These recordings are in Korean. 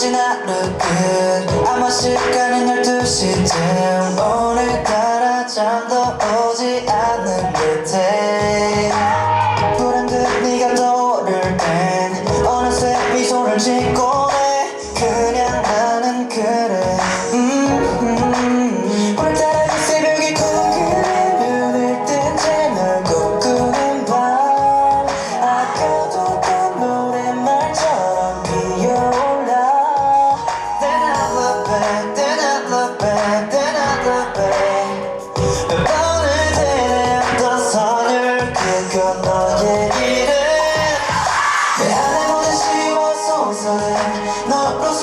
지나는 듯 그 아마 시간은 12시쯤 오늘따라 잠도 오지 않아.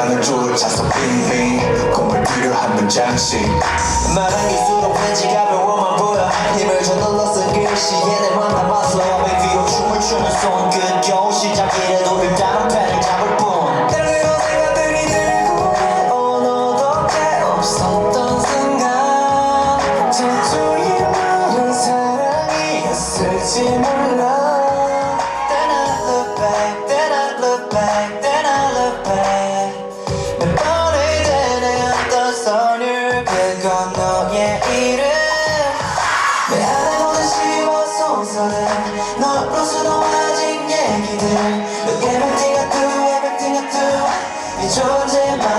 시간을 쫓아서 빙빙 건물 필요한 문장씩. 말한 길수록 왠지 가벼워만 보여. 힘을 저눌러 쓴 글씨에 내 맘 담았어 왜 뒤로 춤을 추는 손끝 그 겨우 시작이라도 그 일단은 펜을 잡을 뿐. 없었던 생각 지금 존재만